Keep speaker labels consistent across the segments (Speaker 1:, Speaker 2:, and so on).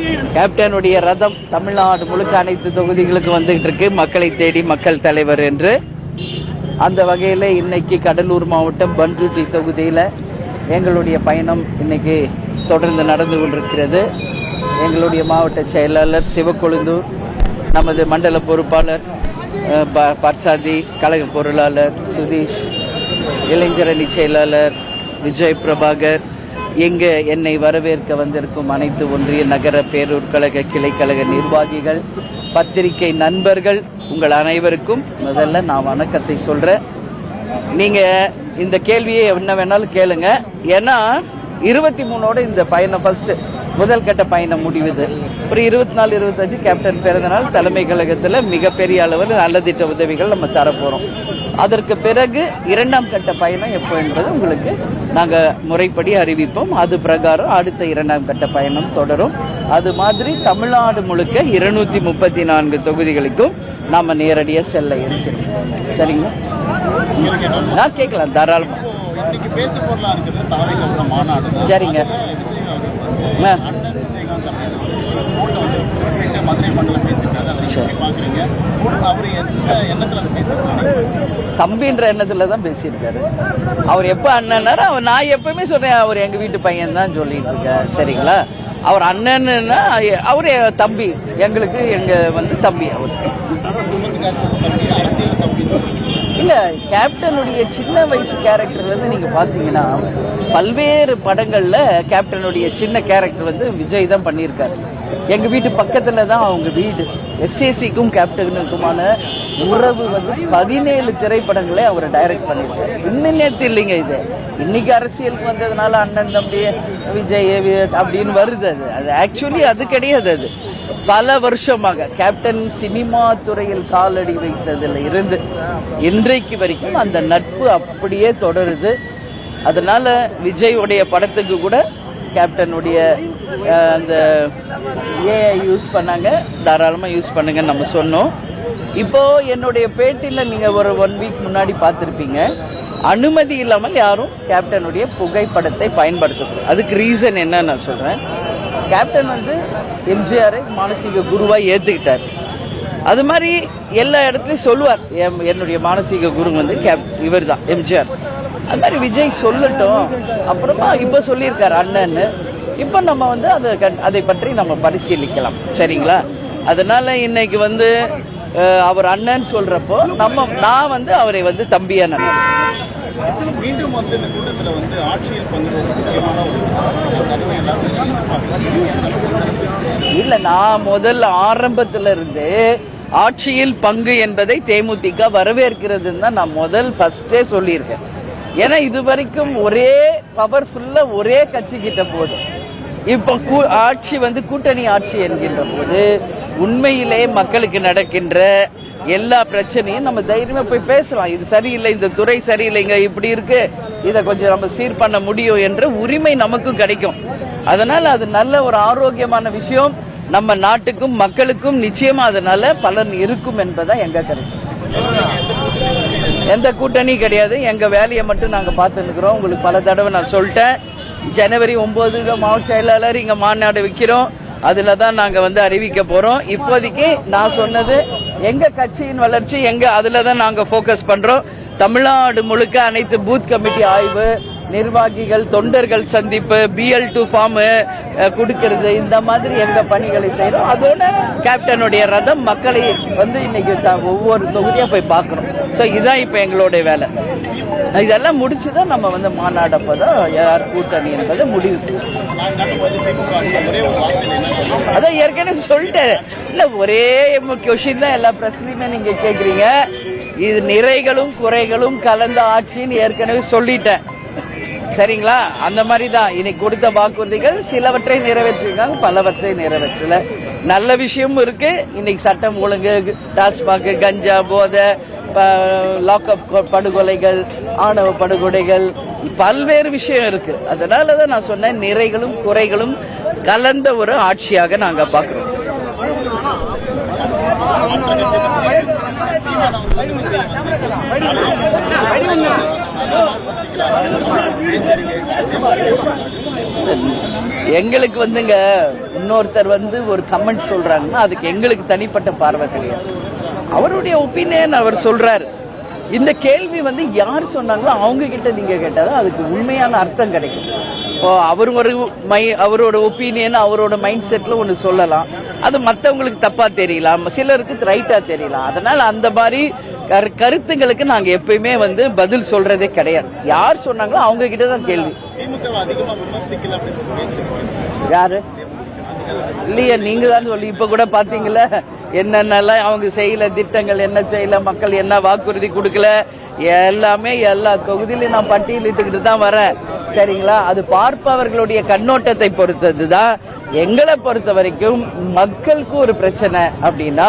Speaker 1: கேப்டனுடைய ரதம் தமிழ்நாடு முழுக்க அனைத்து தொகுதிகளுக்கும் வந்துகிட்டு இருக்கு. மக்களை தேடி மக்கள் தலைவர் என்று. அந்த வகையில் இன்னைக்கு கடலூர் மாவட்டம் பண்ருட்டி தொகுதியில் எங்களுடைய பயணம் இன்னைக்கு தொடர்ந்து நடந்து கொண்டிருக்கிறது. எங்களுடைய மாவட்ட செயலாளர் சிவக்கொழுந்தூர் நமது மண்டல பொறுப்பாளர் ப- பர்சாதி கழக பொருளாளர் சுதீஷ் இளைஞரணி செயலாளர் விஜய் பிரபாகர் இங்கு என்னை வரவேற்க வந்திருக்கும் அனைத்து ஒன்றிய நகர பேரூர் கழக கிளைக்கழக நிர்வாகிகள் பத்திரிகை நண்பர்கள் உங்கள் அனைவருக்கும் முதல்ல நான் வணக்கத்தை சொல்றேன். நீங்க இந்த கேள்வியை என்ன வேணாலும் கேளுங்க. ஏன்னா இருபத்தி மூணோட இந்த பயணம் ஃபர்ஸ்ட் முதல் கட்ட பயணம் முடிவுது. ஒரு இருபத்தி நாலு இருபத்தஞ்சு கேப்டன் பிறந்தநாள் தலைமை கழகத்தில் மிகப்பெரிய அளவில் நலத்திட்ட உதவிகள் நம்ம தரப்போறோம். அதற்கு பிறகு இரண்டாம் கட்ட பயணம் எப்போ என்பது உங்களுக்கு நாங்கள் முறைப்படி அறிவிப்போம். அது பிரகாரம் அடுத்த இரண்டாம் கட்ட பயணம் தொடரும். அது மாதிரி தமிழ்நாடு முழுக்க இருநூத்தி முப்பத்தி நான்கு தொகுதிகளுக்கும் நாம நேரடியாக செல்ல இருக்கிறோம். சரிங்களா? நான் கேட்கலாம் தாராளமா.
Speaker 2: இன்னைக்கு பேசு பொருளா இருக்கிறது தாவைகளோட மாநாடு. தான்.
Speaker 1: சரிங்க. தம்பின்ற எண்ணத்துல தான் பேசியிருக்காரு. அவர் எப்போ அண்ணன்னாரு அவர் நான் எப்பவுமே சொல்றேன் அவர் எங்க வீட்டு பையன் தான் சொல்லிட்டு இருக்கார். சரிங்களா? அவர் அண்ணன்னா அவரு தம்பி. எங்களுக்கு எங்க வந்து தம்பி அவர்
Speaker 2: குடும்பத்துக்காரர் தம்பி அரசியல் தம்பி
Speaker 1: இல்ல கேப்டனுடைய சின்ன வயசு கேரக்டர்ல இருந்து நீங்க பாத்தீங்கன்னா பல்வேறு படங்கள்ல கேப்டனுடைய சின்ன கேரக்டர் வந்து விஜய் தான் பண்ணியிருக்காரு. எங்க வீட்டு பக்கத்துல தான் அவங்க வீடு. எஸ்ஏசிக்கும் கேப்டனுக்குமான உறவு வந்து பதினேழு திரைப்படங்களை அவர் டைரக்ட் பண்ணியிருக்காரு. இன்னும் நேத்து இல்லைங்க இது. இன்னைக்கு அரசியலுக்கு வந்ததுனால அண்ணன் தம்பி விஜய் அப்படின்னு வருது அது. அது ஆக்சுவலி அது கிடையாது அது. பல வருஷமாக கேப்டன் சினிமா துறையில் காலடி வைத்ததில் இருந்து இன்றைக்கு வரைக்கும் அந்த நட்பு அப்படியே தொடருது. அதனால விஜய் படத்துக்கு கூட கேப்டனுடைய அந்த ஏஐ யூஸ் பண்ணாங்க. தாராளமாக யூஸ் பண்ணுங்கன்னு நம்ம சொன்னோம். இப்போ என்னுடைய பேட்டியில் நீங்கள் ஒரு ஒன் வீக் முன்னாடி பார்த்துருப்பீங்க. அனுமதி இல்லாமல் யாரும் கேப்டனுடைய புகைப்படத்தை பயன்படுத்தக்கூடாது. அதுக்கு ரீசன் என்ன நான் சொல்கிறேன் கேப்டன் வந்து எம்ஜிஆரை மானசீக குருவாக ஏற்றுக்கிட்டார் அது மாதிரி எல்லா இடத்துலையும் சொல்லுவார் எம்- என்னுடைய மானசீக குரு வந்து கேப் இவர் தான் எம்ஜிஆர். அது மாதிரி விஜய் சொல்லட்டும். அப்புறமா இப்போ சொல்லியிருக்கார் அண்ணன்னு. இப்போ நம்ம வந்து அதை கண்- அதை பற்றி நம்ம பரிசீலிக்கலாம். சரிங்களா? அதனால இன்னைக்கு வந்து அவர் அண்ணன் சொல்றப்போ நம்ம நான் வந்து அவரை வந்து தம்பியா நினைக்கிறேன்.
Speaker 2: மீண்டும் வந்து இந்த கூட்டத்தில் வந்து ஆட்சியில் பங்கு முக்கியமான ஒரு
Speaker 1: இல்ல நான் முதல்ல ஆரம்பத்துல இருந்து ஆட்சியில் பங்கு என்பதை தேமுதிக வரவேற்கிறதுன்னு தான் நான் முதல் ஃபர்ஸ்டே சொல்லியிருக்கேன். ஏன்னா இது வரைக்கும் ஒரே பவர்ஃபுல்லா ஒரே கட்சி கிட்ட போகுது இப்போ கூ- ஆட்சி வந்து கூட்டணி ஆட்சி என்கின்ற போது உண்மையிலே மக்களுக்கு நடக்கின்ற எல்லா பிரச்சனையும் நம்ம தைரியமா போய் பேசலாம். இது சரியில்லை இந்த துறை சரியில்லைங்க இப்படி இருக்கு. இதை கொஞ்சம் நம்ம சீர் பண்ண முடியும் என்ற உரிமை நமக்கும் கிடைக்கும். அதனால அது நல்ல ஒரு ஆரோக்கியமான விஷயம். நம்ம நாட்டுக்கும் மக்களுக்கும் நிச்சயமா அதனால பலன் இருக்கும் என்பதை எங்க கருத்து. எந்த கூட்டணி கிடையாது. எங்க வேலையை மட்டும் நாங்க பார்த்துருக்கிறோம் உங்களுக்கு பல தடவை நான் சொல்லிட்டேன். ஜனவரி ஒன்பது மாவட்ட செயலாளர் இங்க மாநாடு வைக்கிறோம். அதில் தான் நாங்கள் வந்து அறிவிக்க போகிறோம் இப்போதைக்கு நான் சொன்னது எங்கள் கட்சியின் வளர்ச்சி எங்கே அதில் தான் நாங்கள் ஃபோக்கஸ் பண்ணுறோம் தமிழ்நாடு முழுக்க அனைத்து பூத் கமிட்டி ஆய்வு நிர்வாகிகள் தொண்டர்கள் சந்திப்பு பிஎல் டூ ஃபார்மு கொடுக்கறது இந்த மாதிரி எங்கள் பணிகளை செய்கிறோம் அதோட கேப்டனுடைய ரதம் மக்களை வந்து இன்னைக்கு த- ஒவ்வொரு தொகுதியாக போய் பார்க்குறோம் ஸோ இதுதான் இப்போ எங்களுடைய வேலை. இதெல்லாம் முடிச்சுதான் நம்ம வந்து மாநாடப்பதான் யார் கூட்டணி என்பதை முடிவு அதான் ஏற்கனவே சொல்லிட்டேன். இல்லை ஒரே கொஷின் தான் எல்லா பிரச்சனையுமே நீங்கள் கேட்குறீங்க இது நிறைகளும் குறைகளும் கலந்த ஆட்சின்னு ஏற்கனவே சொல்லிட்டேன். சரிங்களா? அந்த மாதிரி தான் இன்னைக்கு கொடுத்த வாக்குறுதிகள் சிலவற்றை நிறைவேற்றிருக்காங்க பலவற்றை நிறைவேற்றல. நல்ல விஷயமும் இருக்கு. இன்னைக்கு சட்டம் ஒழுங்கு டாஸ்மாக் கஞ்சா போதை லாக்அப் படுகொலைகள் ஆணவ படுகொலைகள் பல்வேறு விஷயம் இருக்கு. அதனால தான் நான் சொன்னேன் நிறைகளும் குறைகளும் கலந்த ஒரு ஆட்சியாக நாங்க பார்க்குறோம். எங்களுக்கு வந்துங்க இன்னொருத்தர் வந்து ஒரு கமெண்ட் சொல்றாங்கன்னா அதுக்கு எங்களுக்கு தனிப்பட்ட பார்வை கிடையாது. அவருடைய ஒப்பீனியன் அவர் சொல்றாரு. இந்த கேள்வி வந்து யார் சொன்னாங்களோ அவங்க கிட்ட நீங்க கேட்டாதான் அதுக்கு உண்மையான அர்த்தம் கிடைக்கும். இப்போ அவர் ஒரு மை அவரோட ஒப்பீனியன் அவரோட மைண்ட் செட்ல ஒன்று சொல்லலாம். அது மற்றவங்களுக்கு தப்பா தெரியலாம். சிலருக்கு ரைட்டா தெரியலாம். அதனால அந்த மாதிரி கரு கருத்துங்களுக்கு நாங்க எப்பயுமே வந்து பதில் சொல்றதே கிடையாது. யார் சொன்னாங்களோ அவங்க கிட்ட தான் கேள்வி. யாரு? இல்லையா நீங்க தான் சொல்லி இப்ப கூட பாத்தீங்கல்ல என்னென்னலாம் அவங்க செய்யல திட்டங்கள் என்ன செய்யல மக்கள் என்ன வாக்குறுதி கொடுக்கல எல்லாமே எல்லா தொகுதியிலும் நான் பட்டியலிட்டுக்கிட்டு தான் வரேன். சரிங்களா? அது பார்ப்பவர்களுடைய கண்ணோட்டத்தை பொறுத்தது தான் எங்களை பொறுத்த வரைக்கும் மக்களுக்கு ஒரு பிரச்சனை அப்படின்னா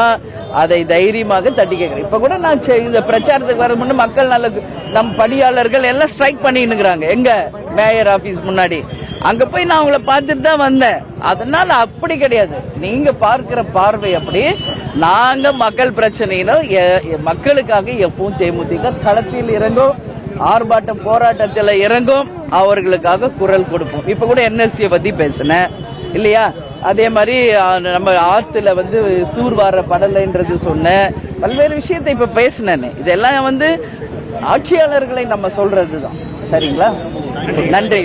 Speaker 1: அதை தைரியமாக தட்டி கேட்கிறேன் இப்ப கூட நான் இந்த பிரச்சாரத்துக்கு வர முன்னே மக்கள் நல்ல நம் பணியாளர்கள் எல்லாம் ஸ்ட்ரைக் பண்ணின்னுக்குறாங்க. எங்க? மேயர் ஆபீஸ் முன்னாடி. அங்க போய் நான் உங்களை பார்த்துட்டு தான் வந்தேன். அதனால அப்படி கிடையாது. நீங்க பார்க்கிற பார்வை அப்படி. நாங்க மக்கள் பிரச்சனையில எ- மக்களுக்காக எப்பவும் தேமுதிக களத்தில் இறங்கும். ஆர்ப்பாட்டம் போராட்டத்தில் இறங்கும். அவர்களுக்காக குரல் கொடுப்போம். இப்ப கூட என்எல்சியை பத்தி பேசினேன். இல்லையா? அதே மாதிரி நம்ம ஆத்துல வந்து தூர்வார படலைன்றது சொன்னேன். பல்வேறு விஷயத்தை இப்ப பேசினேன். இதெல்லாம் வந்து ஆட்சியாளர்களை நம்ம சொல்றதுதான். சரிங்களா? நன்றி.